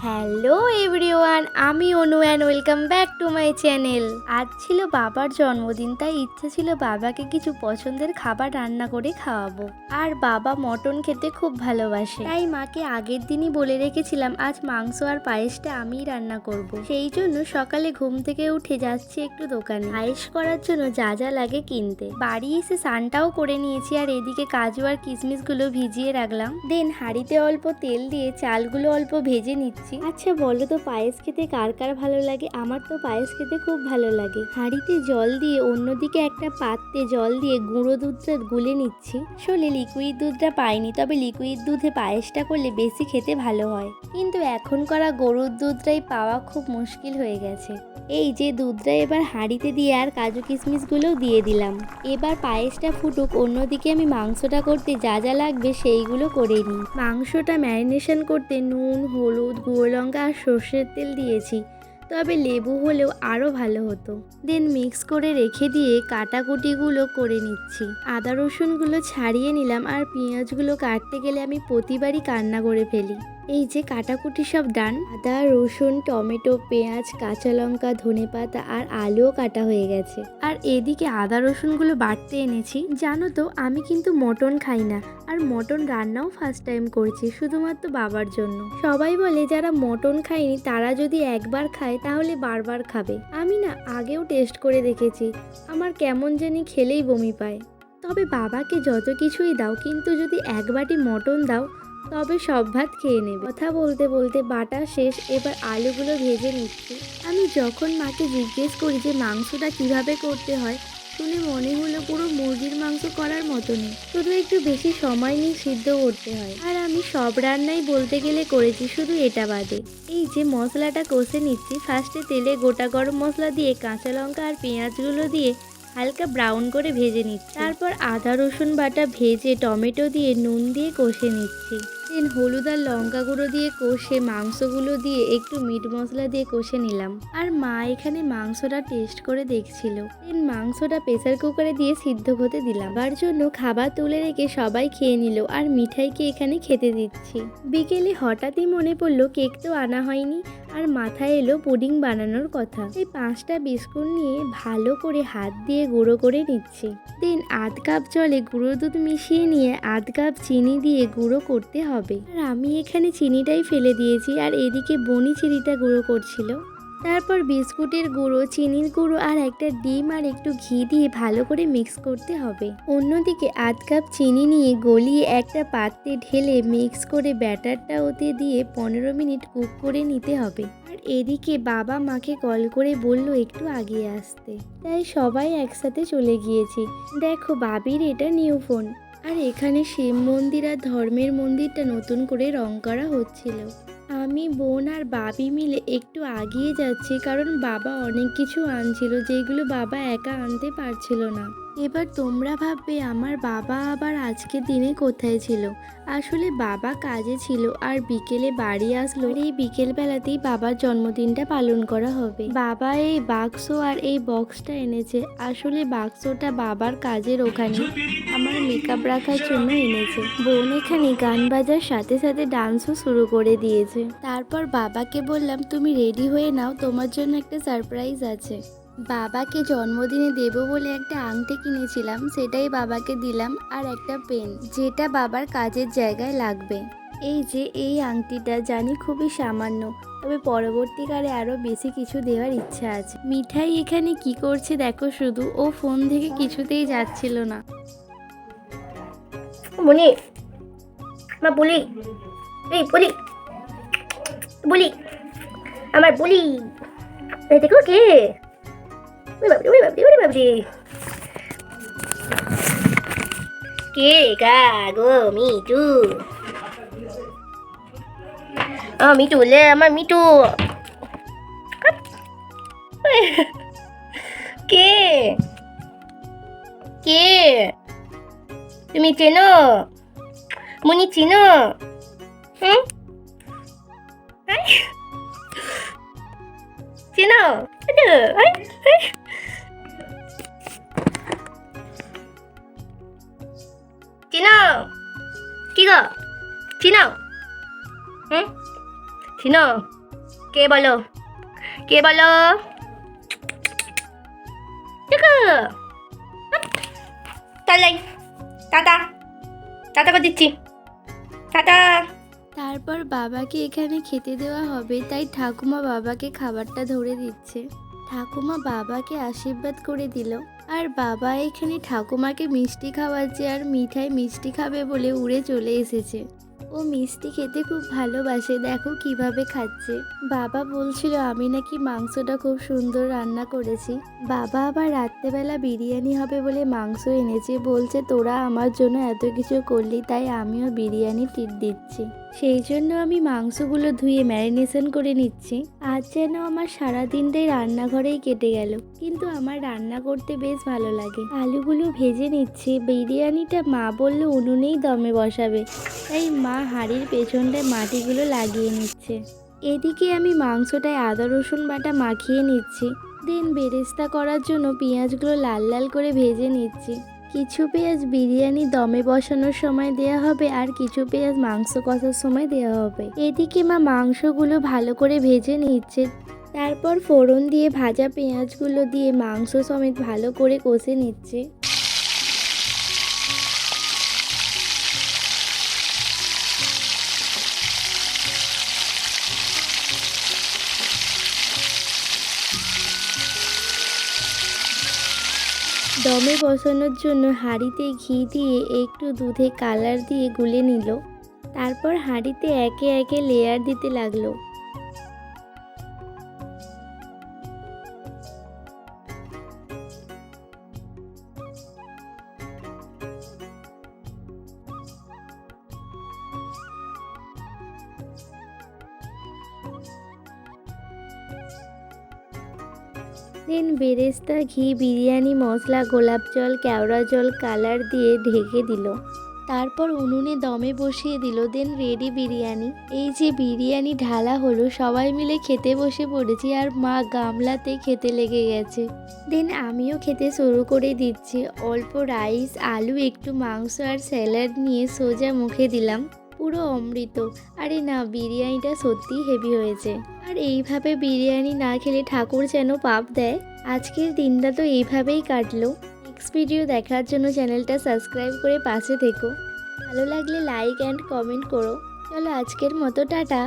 হ্যাঁ hello everyone, আমি Anu and welcome back to my channel আজ ছিল বাবার জন্মদিন, তাই ইচ্ছে ছিল বাবাকে কিছু পছন্দের খাবার রান্না করে খাওয়াবো। আর বাবা মটন খেতে খুব ভালোবাসে। তাই মাকে আগের দিনই বলে রেখেছিলাম, আজ মাংস আর পায়েসটা আমিই রান্না করব। সেই জন্য সকালে ঘুম থেকে উঠে যাচ্ছি একটু দোকানে। পায়েস করার জন্য যা যা লাগে কিনতে। বাড়ি এসে স্নানটাও করে নিয়েছি, আর এদিকে কাজু আর কিশমিশগুলো ভিজিয়ে রাখলাম। দেন হাঁড়িতে অল্প তেল দিয়ে চালগুলো অল্প ভেজে নিচ্ছি। আচ্ছা বলো তো পায়েস খেতে কার কার ভালো লাগে? আমার তো পায়েস খেতে খুব ভালো লাগে। হাঁড়িতে জল দিয়ে অন্যদিকে একটা পাত্রে জল দিয়ে গুঁড়ো দুধটা গুলে নিচ্ছি। আসলে লিকুইড দুধটা পাইনি, তবে লিকুইড দুধে পায়েসটা করলে বেশি খেতে ভালো হয়। কিন্তু এখন করা গরুর দুধটাই পাওয়া খুব মুশকিল হয়ে গেছে। এই যে দুধটা এবার হাঁড়িতে দিয়ে আর কাজু কিশমিশগুলোও দিয়ে দিলাম। এবার পায়েসটা ফুটুক, অন্যদিকে আমি মাংসটা করতে যা যা লাগবে সেইগুলো করে নিই। মাংসটা ম্যারিনেশন করতে নুন, হলুদ, গুঁড়ো লঙ্কা আর সর্ষের তেল দিয়েছি। তবে লেবু হলেও আরও ভালো হতো। দেন মিক্স করে রেখে দিয়ে কাটাকুটিগুলো করে নিচ্ছি। আদা রসুনগুলো ছাড়িয়ে নিলাম আর পেঁয়াজগুলো কাটতে গেলে আমি প্রতিবারই কান্না করে ফেলি। এই যে কাটাকুটি সব ডান, আদা, রসুন, টমেটো, পেঁয়াজ, কাঁচা লঙ্কা, ধনে পাতা আর আলুও কাটা হয়ে গেছে। আর এদিকে আদা, রসুনগুলো বাটতে এনেছি। জানো তো, আমি কিন্তু মটন খাই না। আর মটন রান্নাও ফার্স্ট টাইম করছি, শুধুমাত্র বাবার জন্য। সবাই বলে, যারা মটন খায়নি, তারা যদি একবার খায়, তাহলে বারবার খাবে। আমি না, আগেও টেস্ট করে দেখেছি। আমার কেমন জানি খেলেই বমি পায়। তবে বাবাকে যত কিছুই দাও, কিন্তু যদি এক বাটি মটন দাও তবে সব ভাত খেয়ে নেবে। কথা বলতে বলতে বাটা শেষ, এবার আলুগুলো ভেজে নিচ্ছি। আমি যখন মাকে জিজ্ঞেস করি যে মাংসটা কীভাবে করতে হয়, শুনে মনে হলো পুরো মুরগির মাংস করার মতনই। শুধু একটু বেশি সময় নিয়ে সিদ্ধ করতে হয়। আর আমি সব রান্নাই বলতে গেলে করেছি, শুধু এটা বাদে। এই যে মশলাটা কষে নিচ্ছি ফার্স্টে তেলে গোটা গরম মশলা দিয়ে, কাঁচা লঙ্কা আর পেঁয়াজগুলো দিয়ে হালকা ব্রাউন করে ভেজে নিচ্ছি। তারপর আদা, রসুন বাটা ভেজে টমেটো দিয়ে নুন দিয়ে কষে নিচ্ছি। দেন হলুদ আর লঙ্কা গুঁড়ো দিয়ে কষে মাংসগুলো দিয়ে একটু মিট মশলা দিয়ে কষে নিলাম। আর মা এখানে মাংসটা টেস্ট করে দেখছিল। দেন মাংসটা প্রেসার কুকারে দিয়ে সিদ্ধ হতে দিলাম। তার জন্য খাবার তুলে রেখে সবাই খেয়ে নিল আর মিঠাইকে এখানে খেতে দিচ্ছি। বিকেলে হঠাৎই মনে পড়ল কেক তো আনা হয়নি। আর মাথায় এলো পুডিং বানানোর কথা। এই পাঁচটা বিস্কুট নিয়ে ভালো করে হাত দিয়ে গুঁড়ো করে নিচ্ছি। দেন আধ কাপ জলে গুঁড়ো দুধ মিশিয়ে নিয়ে আধ কাপ চিনি দিয়ে গুঁড়ো করতে হবে। আর আমি এখানে চিনিটাই ফেলে দিয়েছি আর এদিকে বনি চিনিটা গুঁড়ো করছিল। তারপর বিস্কুটের গুঁড়ো, চিনির গুঁড়ো আর একটা ডিম আর একটু ঘি দিয়ে ভালো করে মিক্স করতে হবে। অন্যদিকে আধ কাপ চিনি নিয়ে গলিয়ে একটা পাত্রে ঢেলে মিক্স করে ব্যাটারটা ওতে দিয়ে পনেরো মিনিট কুক করে নিতে হবে। আর এদিকে বাবা মাকে কল করে বলল একটু আগিয়ে আসতে। তাই সবাই একসাথে চলে গিয়েছি। দেখো বাবির এটা নিউ ফোন। আর এখানে শিব মন্দির আর ধর্মের মন্দিরটা নতুন করে রং করা হচ্ছিল। আমি, বোন আর বাবি মিলে একটু আগিয়ে যাচ্ছি কারণ বাবা অনেক কিছু আনছিল যেগুলো বাবা একা আনতে পারছিল না। এবার তোমরা ভাববে আমার বাবা আবার আজকের দিনে কোথায় ছিল? আসলে বাবা কাজে ছিল আর বিকেলে বাড়ি আসলো। এই বিকেলবেলাতেই বাবার জন্মদিনটা পালন করা হবে। বাবা এই বাক্স আর এই বক্সটা এনেছে। আসলে বাক্সটা বাবার কাজের ওখানে আমার মেকআপ রাখার জন্য এনেছে। বোন এখানে গান বাজার সাথে সাথে ডান্সও শুরু করে দিয়েছে। তারপর বাবাকে বললাম, তুমি রেডি হয়ে নাও, তোমার জন্য একটা সারপ্রাইজ আছে। বাবাকে জন্মদিনে দেব বলে একটা আংটি কিনেছিলাম, সেটাই বাবাকে দিলাম আর একটা পেন, যেটা বাবার কাজের জায়গায় লাগবে। এই যে, এই আংটিটা জানি খুবই সামান্য, তবে পরবর্তীকালে আরও বেশি কিছু দেওয়ার ইচ্ছা আছে। মিঠাই এখানে কি করছে দেখো শুধু, ও ফোন থেকে কিছুতেই যাচ্ছিল না। বলি মা, বলি, এই, বলি। বলি আমার বলি এই দেখো কে ওরে বাবরে ওরে বাবরে ওরে বাবরে কে গা গো মিটু ও মিটু লে আমার মিটু কে কে তুমি চেনো মুনি চিনো হুম আই? চেনো। চিনো কি গো চিনো হুম চিনো কে বলো কে বলো তাহলে টাটা টাটা করে দিচ্ছি টাটা তারপর বাবাকে এখানে খেতে দেওয়া হবে, তাই ঠাকুমা বাবাকে খাবারটা ধরে দিচ্ছে। ঠাকুমা বাবাকে আশীর্বাদ করে দিল। আর বাবা এখানে ঠাকুমাকে মিষ্টি খাওয়াচ্ছে আর মিঠাই মিষ্টি খাবে বলে উড়ে চলে এসেছে। ও মিষ্টি খেতে খুব ভালোবাসে, দেখো কীভাবে খাচ্ছে। বাবা বলছিল, আমি নাকি মাংসটা খুব সুন্দর রান্না করেছি। বাবা আবার রাত্রেবেলা বিরিয়ানি হবে বলে মাংস এনেছে। বলছে, তোরা আমার জন্য এত কিছু করলি, তাই আমিও বিরিয়ানি টিট দিচ্ছি। সেই জন্য আমি মাংসগুলো ধুয়ে ম্যারিনেশন করে নিচ্ছি। আজ যেন আমার সারা দিনটাই রান্নাঘরেই কেটে গেল। কিন্তু আমার রান্না করতে বেশ ভালো লাগে। আলুগুলো ভেজে নিচ্ছি। বিরিয়ানিটা মা বলল উনুনেই দমে বসাবে। তাই মা হাঁড়ির পেছনটায় মাটিগুলো লাগিয়ে নিচ্ছে। এদিকে আমি মাংসটায় আদা, রসুন বাটা মাখিয়ে নিচ্ছি। দেন বেরেস্তা করার জন্য পেঁয়াজগুলো লাল লাল করে ভেজে নিচ্ছি। কিছু পেঁয়াজ বিরিয়ানি দমে বসানোর সময় দেয়া হবে আর কিছু পেঁয়াজ মাংস কষার সময় দেওয়া হবে। এদিকে মা মাংসগুলো ভালো করে ভেজে নিচ্ছে। তারপর ফোড়ন দিয়ে ভাজা পেঁয়াজগুলো দিয়ে মাংস সমেত ভালো করে কষে নিচ্ছে। দমে বসানোর জন্য হাঁড়িতে ঘি দিয়ে একটু দুধে কালার দিয়ে গুলে নিল। তারপর হাঁড়িতে একে একে লেয়ার দিতে লাগল। দেন বেরেস্তা ঘি, বিরিয়ানি, মশলা, গোলাপ জল, কেওড়া জল, কালার দিয়ে ঢেকে দিল। তারপর উনুনে দমে বসিয়ে দিল, দেন রেডি বিরিয়ানি। এই যে বিরিয়ানি ঢালা হলো, সবাই মিলে খেতে বসে পড়েছি আর মা গামলাতে খেতে লেগে গেছে। দেন আমিও খেতে শুরু করে দিচ্ছি। অল্প রাইস, আলু, একটু মাংস আর স্যালাড নিয়ে সোজা মুখে দিলাম। পুরো অমৃত। আরে না, বিরিয়ানিটা সত্যি হেভি হয়েছে। আর এইভাবে বিরিয়ানি না খেলে ঠাকুর যেন পাপ দেয়, আজকের দিনটা তো এইভাবেই কাটলো। নেক্সট ভিডিও দেখার জন্য চ্যানেলটা সাবস্ক্রাইব করে পাশে থেকো। ভালো লাগলে লাইক অ্যান্ড কমেন্ট করো। চলো আজকের মতো, টাটা।